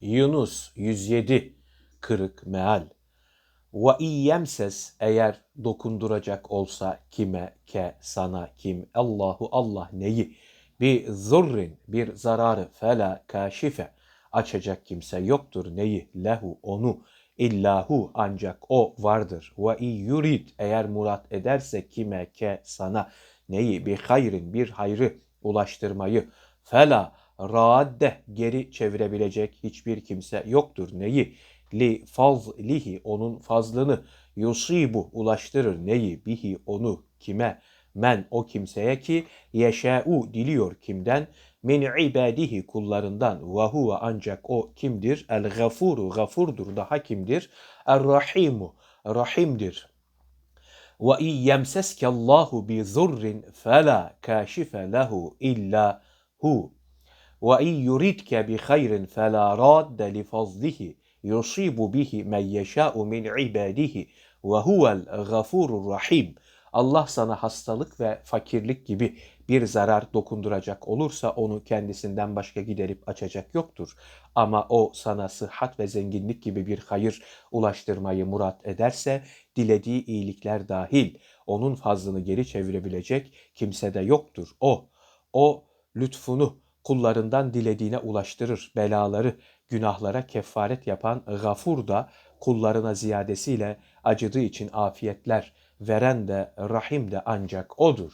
Yunus 107 kırık meal. Ve iyyemses eğer dokunduracak olsa kime ke sana kim? Allahu Allah neyi? Bir zurrin bir zararı fela kaşife. Açacak kimse yoktur neyi? Lehu onu. İllahu ancak o vardır. Ve yurid eğer murat ederse kime ke sana? Neyi? Bir hayrin bir hayrı ulaştırmayı. Fela radde geri çevirebilecek hiçbir kimse yoktur. Neyi? Li fazlihi onun fazlını. Yusibu ulaştırır. Neyi? Bihi onu kime? Men o kimseye ki yeşâ'u diliyor kimden? Min ibadihi kullarından. Ve huve ancak o kimdir? El gafuru gafurdur daha kimdir? Er rahimu rahimdir. Ve iyyemseske Allahu bi zurrin fela kashife lehu illa hu hayrin fela radde li fazlihi yusibu bihi men yeşâ'u min ibadihi ve huvel gafurur rahim. Allah sana hastalık ve fakirlik gibi bir zarar dokunduracak olursa onu kendisinden başka giderip açacak yoktur. Ama o sana sıhhat ve zenginlik gibi bir hayır ulaştırmayı murat ederse dilediği iyilikler dahil onun fazlını geri çevirebilecek kimse de yoktur. O, o lütfunu kullarından dilediğine ulaştırır. Belaları, günahlara kefaret yapan gafur da kullarına ziyadesiyle acıdığı için afiyetler veren de rahim de ancak odur.